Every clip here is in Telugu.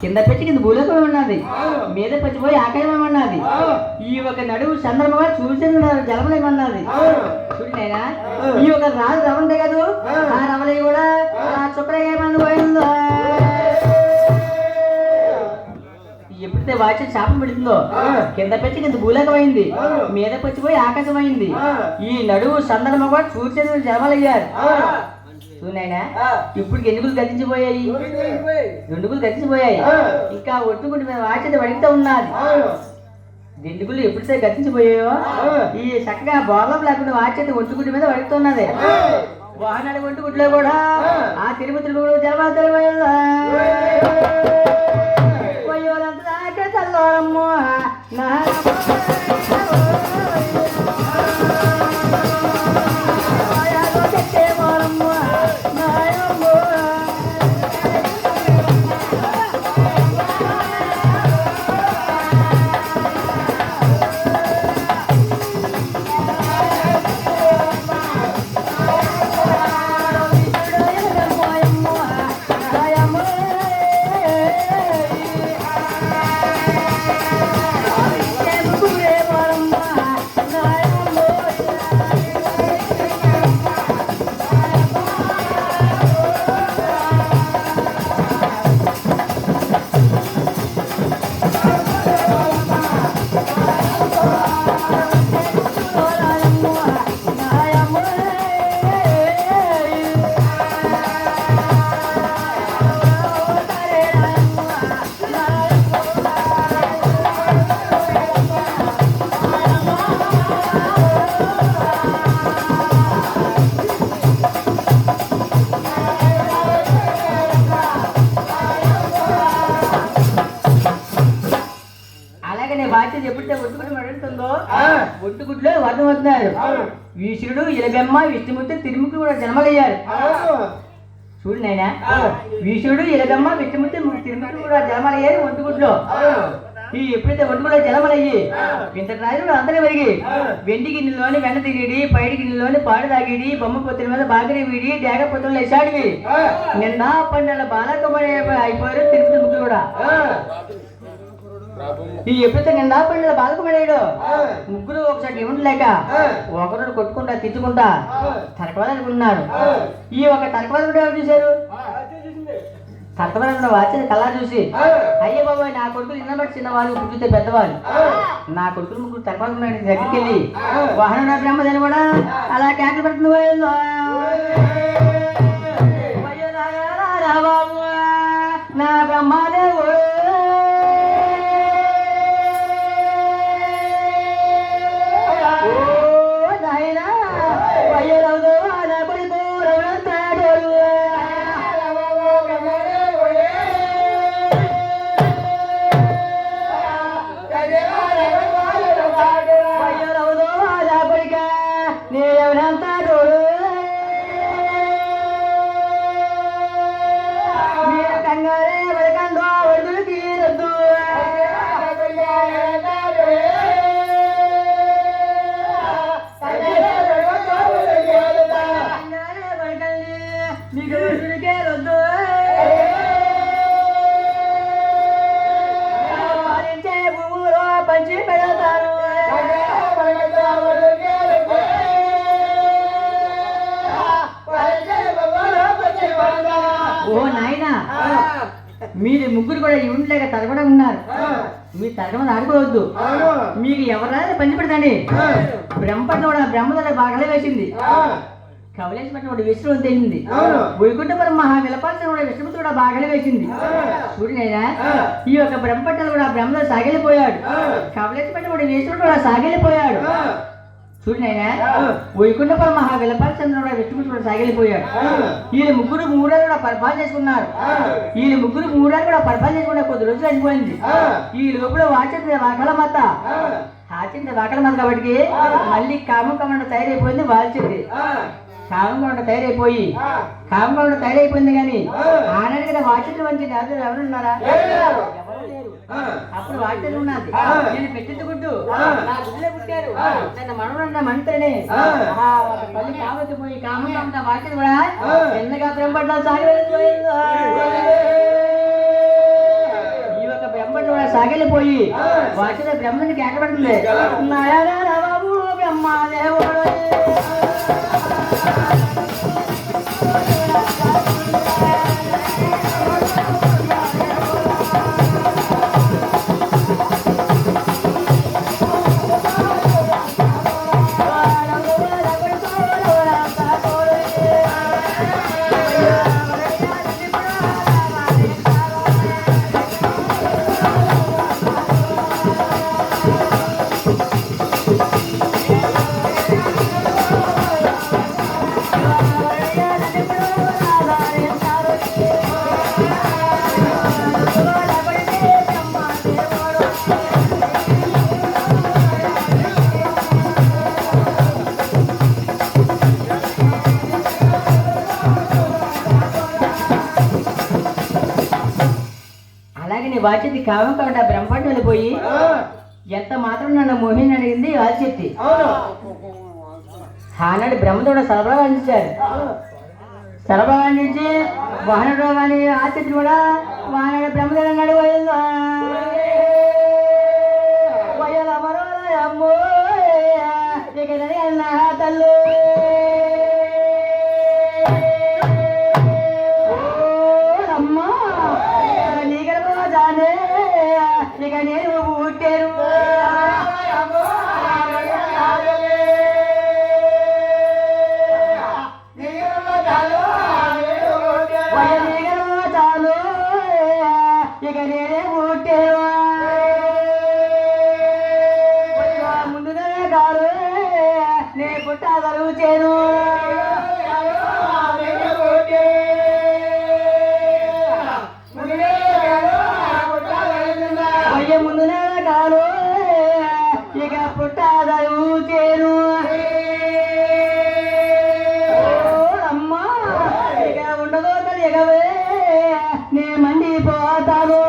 కింద పెట్టి కింద భూలోకం ఉన్నది? మీద పచ్చిపోయి ఆకాశం ఉన్నది? ఈ ఒక నడువు చంద్రమగా చూసిన జలమలేమన్నది చూడు నాయనా ఈ ఒక రాజు రవంటే కదూ? ఆ. రవలి కూడా ఆ. చుక్కడేమని పోయిందో ఎప్పుడైతే వాచి శాపం పెడుతుందో కింద పెట్టి కింద భూలోకం అయింది మీద పచ్చిపోయి ఆకాశం అయింది. ఈ నడువు కూడా చూసిన జలమలయ్యారు. చూనాయనా ఇప్పుడు ఎన్నికలు గతించిపోయాయి? రెండుగులు గతించిపోయాయి? ఇంకా ఒట్టుకుంటే మీద వాచ్యత వడిగితే ఉన్నది దిండుగులు ఎప్పుడైతే గతించిపోయాయో? ఈ చక్కగా బోర్లం లేకుండా వాచ్యత ఒట్టుకుంటి మీద వడుగుతున్నది వాహనాలు ఒట్టుకుంట్లో కూడా ఆ. తిరుపతి కూడా జలమాతలు పోయోలంతా బాధ్యత ఎప్పుడైతే ఒట్టుగుడ్డు మడుతుందో ఒట్టుగుడ్లో వర్ణం అవుతున్నారు వీషుడు ఇలబెమ్మ విష్ణుమూర్తి తిరుముఖి కూడా జన్మలయ్యారు. చూడు నాయనా. వీషుడు ఇలబెమ్మ విష్ణుమూర్తి తిరుముఖి కూడా జన్మలయ్యారు ఒట్టుగుడ్లో ఈ ఎప్పుడైతే ఒట్టుగుడ్లో జన్మలయ్యి ఇంత రాజుడు అందరూ పెరిగి వెండి గిన్నెలోని వెన్న తిరిగి పైడి గిన్నెలోని పాడు తాగిడి బొమ్మ పొత్తుల మీద బాగిరి వీడి డేగ పొత్తులు వేసాడివి నిన్న పండుగ బాలకమని అయిపోయారు తిరుపతి కూడా. ఈ ఎప్పుడైతే నిన్న పండుగ బాలకమయ్యాడు ముగ్గురు ఒకసారి ఉండలేక ఒకరు కొట్టుకుంటా తిట్టుకుంటా తరకవాలనుకున్నారు ఈ ఒక తరకవాలు ఎవరు చూశారు? తరకవాలనుకున్న వాచిన కళ్ళ చూసి అయ్యే బాబాయ్ నా కొడుకులు ఇన్నబట్టి చిన్నవాళ్ళు పుట్టితే పెద్దవాళ్ళు నా కొడుకులు ముగ్గురు తరకవాలు దగ్గరికి వెళ్ళి వాహన నా బ్రహ్మదని కూడా అలా క్యాన్సిల్ పెడుతుంది మీరు కంగారే ఉండలేక తరగడం ఉన్నారు. మీ తరగడం ఆడుకోవద్దు మీకు ఎవరైనా పంచి పెడతాండి బ్రహ్మపట్ల కూడా బ్రహ్మదల బాగాలే వేసింది. పట్ల కూడా విష్ణువు తెలిసింది వైకుంఠపురం మహా విలపాల్సిన కూడా విష్ణుమూర్తి కూడా బాగాలే వేసింది. చూడు నాయనా ఈ యొక్క బ్రహ్మపట్ల కూడా బ్రహ్మలో సాగిలిపోయాడు కూడా విష్ణుడు కూడా సాగిలిపోయాడు చూడు నాయనా వైకుంఠపురం మహా విష్ణుమూర్తి కూడా సాగిలిపోయాడు. వీళ్ళు ముగ్గురు మూడేళ్ళు కూడా పరిపాలన చేసుకున్నారు. వీళ్ళు ముగ్గురు మూడేళ్ళు కూడా పరిపాలన చేసుకున్న కొద్ది రోజులు అయిపోయింది. ఈ లోపల వాచింది వాకల మత. ఆచింది వాకల మత కాబట్టి మళ్ళీ కామం కమండ తయారైపోయింది వాల్చింది కామం కమండ తయారైపోయి కామం కమండ తయారైపోయింది కానీ ఆనాడు కదా వాచింది మంచిది అది ఎవరున్నారా ఎవరు లేరు అప్పుడు వాటిని ఉన్నది. నేను పెట్టించుకుంటూ నా గుడ్లే పుట్టారు. నన్ను మనవరన్న మంత్రనే. ఆ. ఒక తల్లి కావతి పోయి కామంగా ఉన్న వాటిని కూడా చిన్నగా బ్రహ్మపడ్డా సాగి వెళ్ళిపోయింది లాగెళ్ళిపోయి వాటిలో బ్రహ్మని కేకబడుతుంది. నాయనా బాబు బ్రహ్మదేవుడు అలాగే నీ బాధ్యత కావం కాబట్టి ఆ బ్రహ్మపట్టు వెళ్ళిపోయి ఎంత మాత్రం నన్ను మోహిని అడిగింది వాల్చెత్తి ఆనాడు బ్రహ్మతోడ సరఫరా అందించారు సరఫరా అందించి వాహనుడు కానీ ఆచిత్రి కూడా వాహనుడు బ్రహ్మదేవుడు అన్నాడు వయల్లా వయల ఇక అన్న తల్లు ఉండదో నే మండిపోతాను.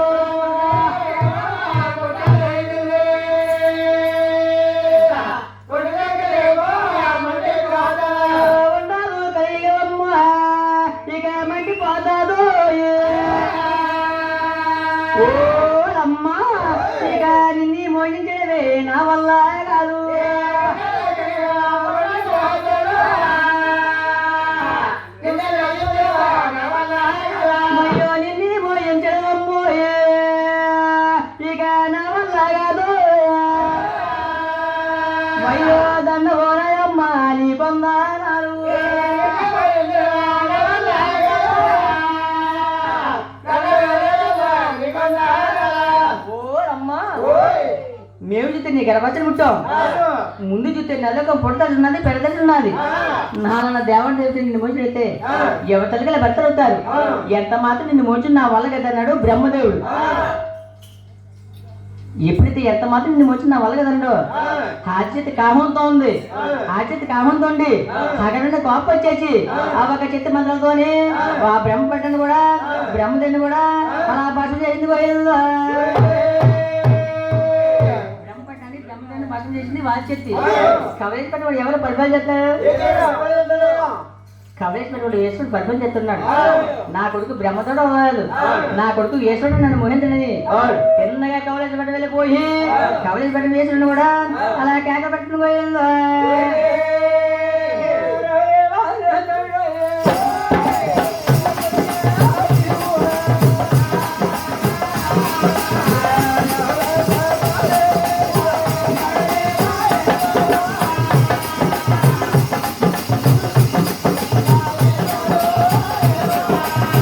ఇక ఓ అమ్మా ఇక నిన్ను మోయించడమే నా వల్ల కాదు. అయ్యో దండ నీ మేము చూస్తే నీ గర్భవతిని పుట్టాం. ముందు చూస్తే నెలకు పుడతలు ఉన్నది పెడతలు ఉన్నది. నాన్న దేవన్ దేవత నిన్ను మోచినైతే యువతలకి భర్తలు అవుతారు. ఎంత మాత్రం నిన్ను మోచి నా వల్ల కదన్నాడు బ్రహ్మదేవుడు ఎప్పుడైతే ఎంత మాత్రం నిన్ను మోచి నా వల్ల కదన్నాడు ఆచేతి కామంతో ఉంది. ఆచేతి కామంతో ఉండి అక్కడ కోపం వచ్చేసి ఆ. ఒక చిత్త మంత్రాలతోని ఆ. బ్రహ్మ పట్టణం కూడా బ్రహ్మదేవుని కూడా అలా భాష చేసింది పోయిందా. బ్రహ్మపట్నాన్ని బ్రహ్మదేవుని భాష చేసింది వాచెత్తి. కవరేజ్ పట్టిన వాడు ఎవరు పరిపాలన చేస్తారు కవరేజ్ పట్టిన వాడు యేసుడు పరిపాలన చేస్తున్నాడు. నా కొడుకు బ్రహ్మతోడు అవ్వాలి. నా కొడుకు యేసుడు నన్ను మోహించనని చిన్నగా కవరేజ్ పట్టి వెళ్ళిపోయి కవరేజ్ పట్టిన యేసుడు కూడా అలా కేక పట్టుకుని పోయిందా.